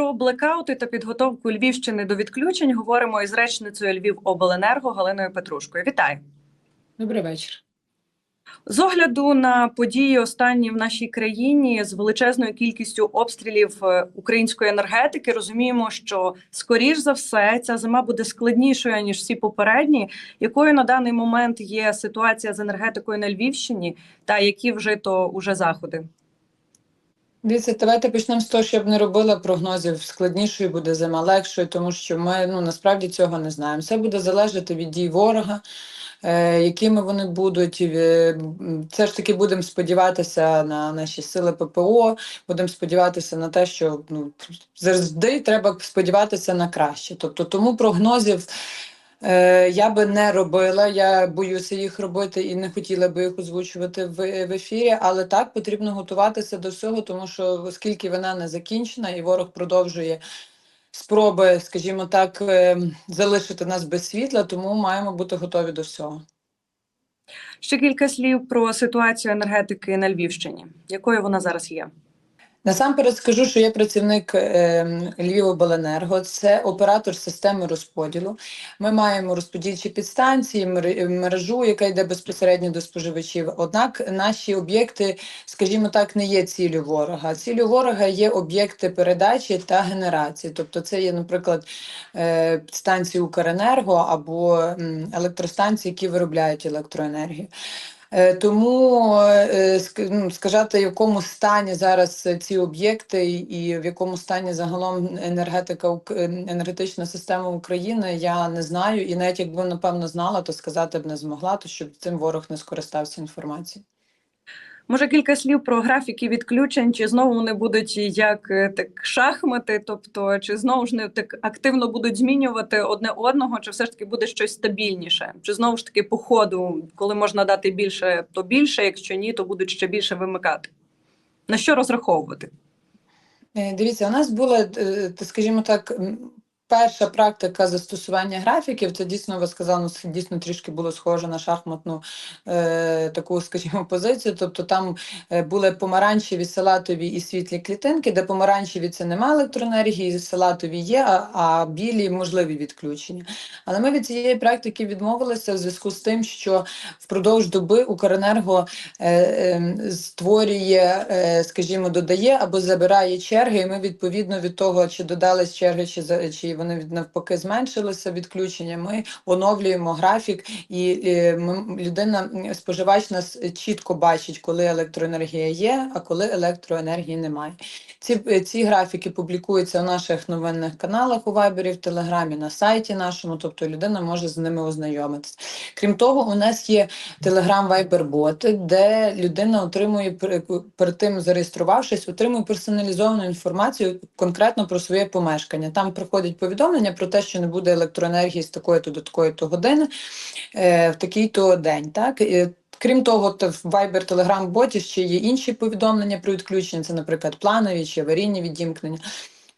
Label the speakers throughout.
Speaker 1: Про блекаути та підготовку Львівщини до відключень говоримо із речницею Львівобленерго Галиною Петрушкою. Вітаю!
Speaker 2: Добрий вечір.
Speaker 1: З огляду на події останні в нашій країні з величезною кількістю обстрілів е, української енергетики розуміємо, що скоріш за все ця зима буде складнішою ніж всі попередні. Якою на даний момент є ситуація з енергетикою на Львівщині, та які вжито уже заходи?
Speaker 2: Дивіться, давайте почнемо з того, щоб не робила прогнозів. Складнішою буде зима, легшою, тому що ми ну насправді цього не знаємо. Все буде залежати від дій ворога, е, якими вони будуть. Е, Все ж таки будемо сподіватися на наші сили ППО, будемо сподіватися на те, що ну завжди треба сподіватися на краще. Тобто, тому прогнозів. Е, Я би не робила, я боюся їх робити і не хотіла би їх озвучувати в, в ефірі, але так потрібно готуватися до всього, тому що оскільки вона не закінчена і ворог продовжує спроби, скажімо так, е, залишити нас без світла, тому маємо бути готові до всього.
Speaker 1: Ще кілька слів про ситуацію енергетики на Львівщині. Якою вона зараз є?
Speaker 2: Насамперед скажу, що я працівник е, Львівобленерго, це оператор системи розподілу. Ми маємо розподільчі підстанції, мер- мережу, яка йде безпосередньо до споживачів. Однак наші об'єкти, скажімо так, не є ціллю ворога. Ціллю ворога є об'єкти передачі та генерації. Тобто, це є, наприклад, е, підстанції Укренерго або електростанції, які виробляють електроенергію. Е, Тому е, ск- ну, сказати, в якому стані зараз е, ці об'єкти і в якому стані загалом енергетика е, енергетична система України, я не знаю. І навіть якби напевно знала, то сказати б не змогла, то щоб цим ворог не скористався інформацією.
Speaker 1: Може, кілька слів про графіки відключень, чи знову вони будуть як е, так шахмати, тобто чи знову ж не так активно будуть змінювати одне одного, чи все ж таки буде щось стабільніше? Чи знову ж таки по ходу, коли можна дати більше, то більше, якщо ні, то будуть ще більше вимикати. На що розраховувати?
Speaker 2: Е, Дивіться, у нас була, е, скажімо так, перша практика застосування графіків. Це дійсно ви сказали, ну, дійсно трішки було схоже на шахматну е, таку, скажімо, позицію. Тобто там е, були помаранчеві, салатові і світлі клітинки, де помаранчеві це немає електроенергії, салатові є, а, а білі можливі відключення. Але ми від цієї практики відмовилися в зв'язку з тим, що впродовж доби Укренерго е, е, створює, е, скажімо, додає або забирає черги, і ми відповідно від того, чи додались черги, чи чи вони навпаки зменшилися відключення. Ми оновлюємо графік, і е, людина, споживач нас чітко бачить, коли електроенергія є, а коли електроенергії немає. Ці, е, ці графіки публікуються в наших новинних каналах у Вайбері, в Телеграмі, на сайті нашому, тобто людина може з ними ознайомитися. Крім того, у нас є Viber боти, де людина отримує при- перед тим зареєструвавшись, отримує персоналізовану інформацію конкретно про своє помешкання. Там приходять повідомлення про те, що не буде електроенергії з такої то до такої то години е, в такий-то день. Так Крім того, то в Viber Telegram боті ще є інші повідомлення про відключення. Це, наприклад, планові чи аварійні відімкнення.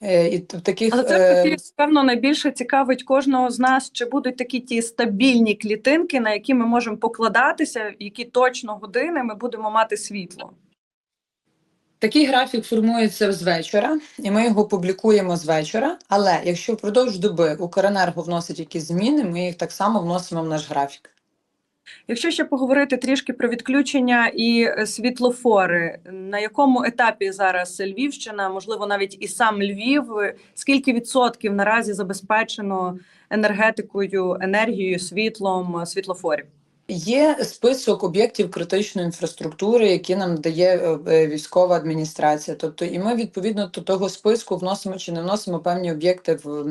Speaker 2: Е, І в таких
Speaker 1: Але це
Speaker 2: е,
Speaker 1: певно найбільше цікавить кожного з нас, чи будуть такі ті стабільні клітинки, на які ми можемо покладатися, які точно години ми будемо мати світло.
Speaker 2: Такий графік формується з вечора, і ми його публікуємо з вечора. Але якщо впродовж доби Укренерго вносить якісь зміни, ми їх так само вносимо в наш графік.
Speaker 1: Якщо ще поговорити трішки про відключення і е, світлофори, на якому етапі зараз Львівщина, можливо, навіть і сам Львів, е, скільки відсотків наразі забезпечено енергетикою, енергією, світлом е, світлофорів?
Speaker 2: Є список об'єктів критичної інфраструктури, які нам дає е, е, військова адміністрація. Тобто, і ми відповідно до того списку вносимо чи не вносимо певні об'єкти в,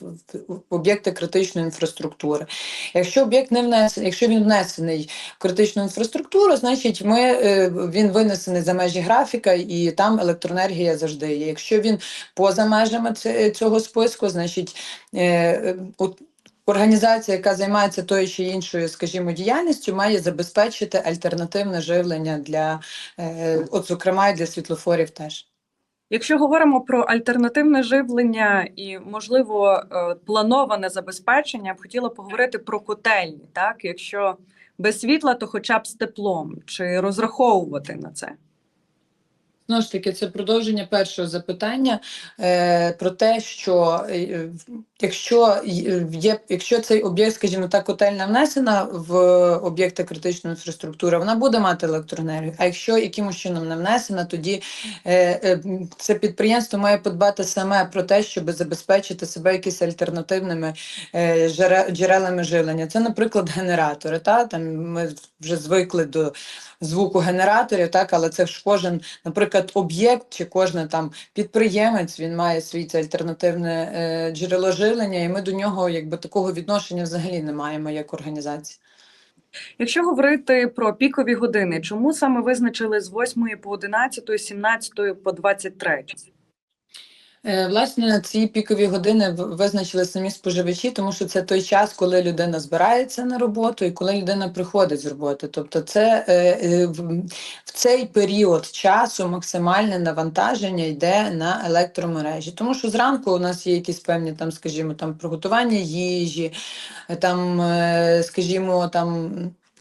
Speaker 2: в, об'єкти критичної інфраструктури. Якщо об'єкт не внесений, якщо він внесений в критичну інфраструктуру, значить ми е, він винесений за межі графіка, і там електроенергія завжди є. Якщо він поза межами цього списку, значить от Організація, яка займається тою чи іншою, скажімо, діяльністю, має забезпечити альтернативне живлення для, е, от, зокрема, і для світлофорів теж.
Speaker 1: Якщо говоримо про альтернативне живлення і, можливо, е, плановане забезпечення, я б хотіла поговорити про котельні. Так, якщо без світла, то хоча б з теплом, чи розраховувати на це?
Speaker 2: Знову ж таки, це продовження першого запитання е, про те, що е, якщо є, якщо цей об'єкт, скажімо так, котельня внесена в об'єкти критичної інфраструктури, вона буде мати електроенергію. А якщо якимось чином не внесена, тоді е, е, це підприємство має подбати саме про те, щоб забезпечити себе якісь альтернативними е, джерелами живлення. Це, наприклад, генератори. Та? Там ми вже звикли до звуку генераторів, так, але це ж кожен, наприклад, об'єкт чи кожен там підприємець він має свій альтернативне е, джерело жилення, і ми до нього якби такого відношення взагалі не маємо як організація.
Speaker 1: Якщо говорити про пікові години, чому саме визначили з 8 по 11, з 17 по 23?
Speaker 2: Е, Власне, ці пікові години визначили самі споживачі, тому що це той час, коли людина збирається на роботу і коли людина приходить з роботи. Тобто, це е, е, в цей період часу максимальне навантаження йде на електромережі. Тому що зранку у нас є якісь певні там, скажімо, там приготування їжі, там, скажімо, там.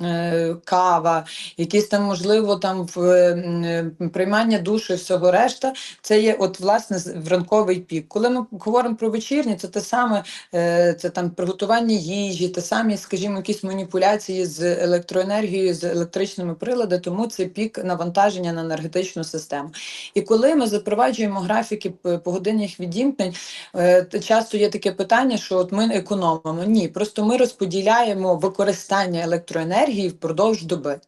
Speaker 2: Е, Кава, якісь там, можливо, там в е, приймання душу і всього решта, це є от власне в ранковий пік. Коли ми говоримо про вечірні, це те саме, е, це там приготування їжі, те самі, скажімо, якісь маніпуляції з електроенергією, з електричними приладами, тому це пік навантаження на енергетичну систему. І коли ми запроваджуємо графіки погодинних відімкнень, е, часто є таке питання, що от ми економимо. Ні, просто ми розподіляємо використання електроенергії впродовж доби.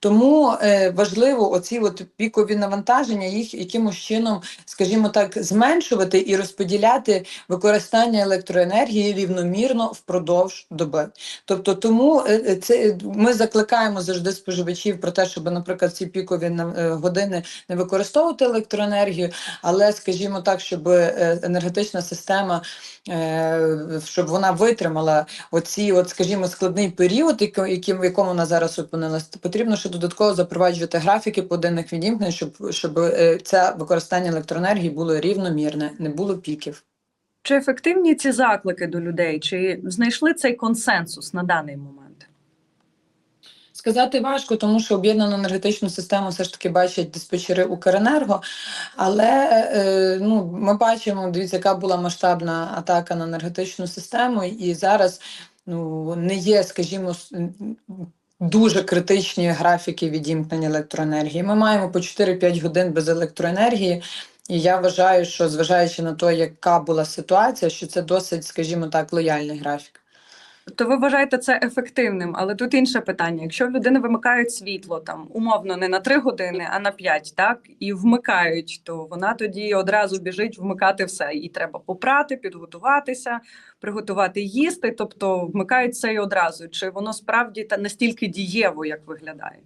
Speaker 2: Тому е, важливо оці от пікові навантаження, їх якимось чином, скажімо так, зменшувати і розподіляти використання електроенергії рівномірно впродовж доби. Тобто, тому е, е, це ми закликаємо завжди споживачів про те, щоб, наприклад, ці пікові години не використовувати електроенергію, але, скажімо так, щоб енергетична система, щоб вона витримала оці, от, скажімо, складний період, яким в якому вона зараз опинилась, то потрібно ще додатково запроваджувати графіки поденних відімкнень, щоб, щоб е, це використання електроенергії було рівномірне, не було піків.
Speaker 1: Чи ефективні ці заклики до людей? Чи знайшли цей консенсус на даний момент?
Speaker 2: Сказати важко, тому що об'єднану енергетичну систему все ж таки бачать диспетчери Укренерго. Але е, ну, ми бачимо, дивіться, яка була масштабна атака на енергетичну систему, і зараз ну, не є, скажімо, дуже критичні графіки відімкнення електроенергії. Ми маємо по 4-5 годин без електроенергії. І я вважаю, що зважаючи на те, яка була ситуація, що це досить, скажімо так, лояльний графік.
Speaker 1: То ви вважаєте це ефективним, але тут інше питання. Якщо в людини вимикають світло там умовно не на 3 години, а на 5, так і вмикають, то вона тоді одразу біжить вмикати все. Їй треба попрати, підготуватися, приготувати їсти. Тобто вмикають це і одразу. Чи воно справді та настільки дієво, як виглядає?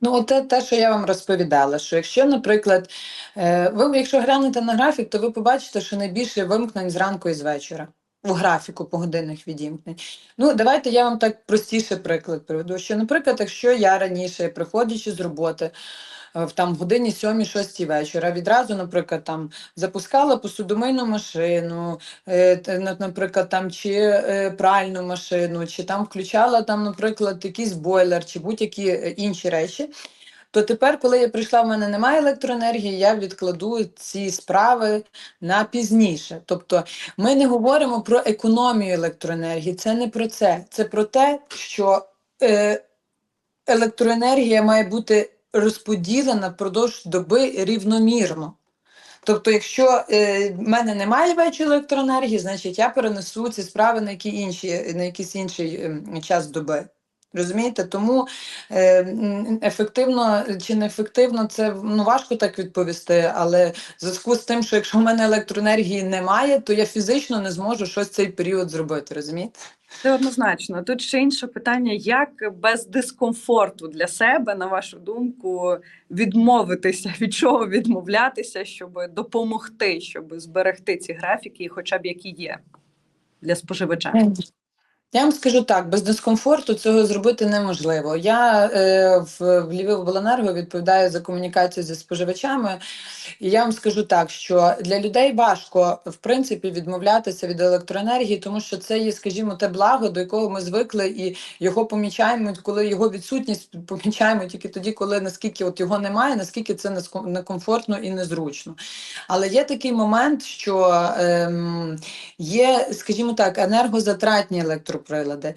Speaker 2: Ну, от те, те, що я вам розповідала, що якщо, наприклад, е, ви якщо глянете на графік, то ви побачите, що найбільше вимкнень зранку і з вечора у графіку погодинних відімкнень. Ну, давайте я вам так простіше приклад приведу. Що, наприклад, якщо я раніше, приходячи з роботи, е, в там годині 7-6 вечора, відразу, наприклад, там запускала посудомийну машину, е, наприклад, там чи е, пральну машину, чи там включала там, наприклад, якийсь бойлер, чи будь-які інші речі. То тепер, коли я прийшла, в мене немає електроенергії, я відкладу ці справи на пізніше. Тобто ми не говоримо про економію електроенергії, це не про це. Це про те, що е, електроенергія має бути розподілена впродовж доби рівномірно. Тобто, якщо е, в мене немає вечір електроенергії, значить я перенесу ці справи на, які інші, на якийсь інший ем, час доби. Розумієте? Тому е, ефективно чи неефективно, це ну, важко так відповісти, але в зв'язку з тим, що якщо в мене електроенергії немає, то я фізично не зможу щось цей період зробити, розумієте?
Speaker 1: Це однозначно. Тут ще інше питання: як без дискомфорту для себе, на вашу думку, відмовитися, від чого відмовлятися, щоб допомогти, щоб зберегти ці графіки, хоча б які є для споживача?
Speaker 2: Я вам скажу так, без дискомфорту цього зробити неможливо. Я е, в, в Львівобленерго відповідаю за комунікацію зі споживачами, і я вам скажу так, що для людей важко в принципі відмовлятися від електроенергії, тому що це є, скажімо, те благо, до якого ми звикли, і його помічаємо, коли його відсутність помічаємо тільки тоді, коли наскільки от його немає, наскільки це некомфортно і незручно. Але є такий момент, що ем, є, скажімо так, енергозатратні електроприлади.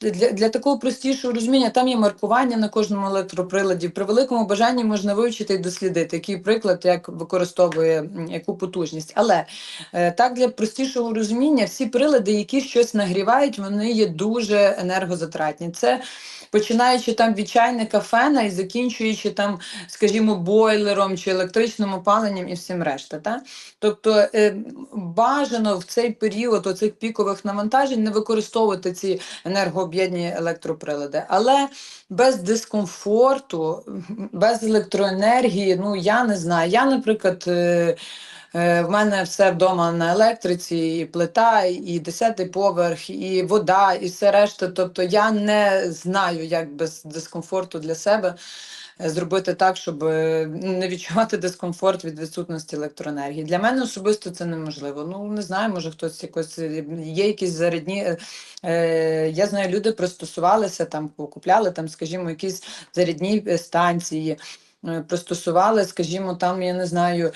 Speaker 2: Для, для такого простішого розуміння там є маркування на кожному електроприладі. При великому бажанні можна вивчити і дослідити, який приклад як використовує яку потужність. Але е, так для простішого розуміння, всі прилади, які щось нагрівають, вони є дуже енергозатратні. Це починаючи там від чайника фена і закінчуючи там, скажімо, бойлером чи електричним опаленням і всім решта. Та? Тобто е, бажано в цей період оцих пікових навантажень не використовувати ці енергооб'єднані електроприлади. Але без дискомфорту, без електроенергії, ну я не знаю. Я, наприклад, е, е, в мене все вдома на електриці, і плита, і десятий поверх, і вода, і все решта. Тобто я не знаю, як без дискомфорту для себе зробити так, щоб е, не відчувати дискомфорт від відсутності електроенергії. Для мене особисто це неможливо. Ну не знаю, може хтось якось е, є якісь зарядні. е, Е, я знаю, люди пристосувалися там, купляли там, скажімо, якісь зарядні е, станції, е, пристосували, скажімо, там, я не знаю.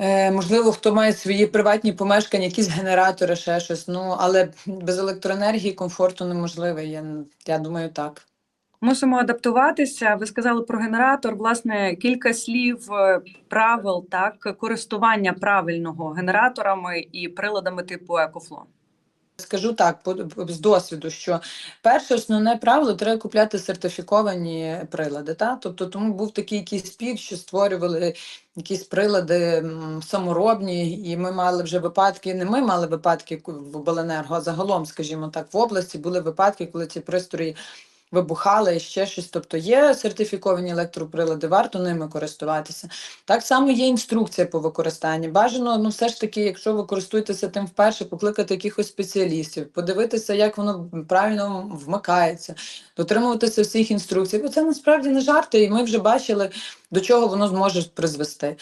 Speaker 2: Е, можливо, хто має свої приватні помешкання, якісь генератори, ще щось. Ну, але без електроенергії комфорту неможливо. Я, я думаю, так.
Speaker 1: Мусимо адаптуватися. Ви сказали про генератор. Власне, кілька слів е, правил так користування правильного генераторами і приладами типу Екофло.
Speaker 2: Скажу так, з досвіду, що перше основне правило треба купляти сертифіковані прилади. Та? Тобто тому був такий якийсь пік, що створювали якісь прилади саморобні, і ми мали вже випадки, не ми мали випадки в Обленерго, а загалом, скажімо так, в області були випадки, коли ці пристрої вибухали ще щось. Тобто є сертифіковані електроприлади, варто ними користуватися. Так само є інструкція по використанні. Бажано, ну все ж таки, якщо ви користуєтеся тим вперше, покликати якихось спеціалістів, подивитися, як воно правильно вмикається, дотримуватися всіх інструкцій. Бо це насправді не жарти, і ми вже бачили, до чого воно зможе призвести.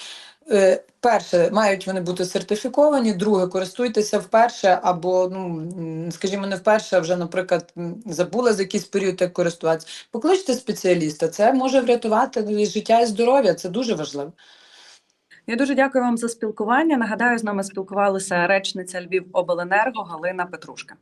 Speaker 2: Е, Перше, мають вони бути сертифіковані. Друге, користуйтеся вперше, або ну скажімо, не вперше, а вже, наприклад, м, забули за якийсь період як користуватися. Покличте спеціаліста. Це може врятувати життя і здоров'я. Це дуже важливо.
Speaker 1: Я дуже дякую вам за спілкування. Нагадаю, з нами спілкувалася речниця Львів Обленерго Галина Петрушка.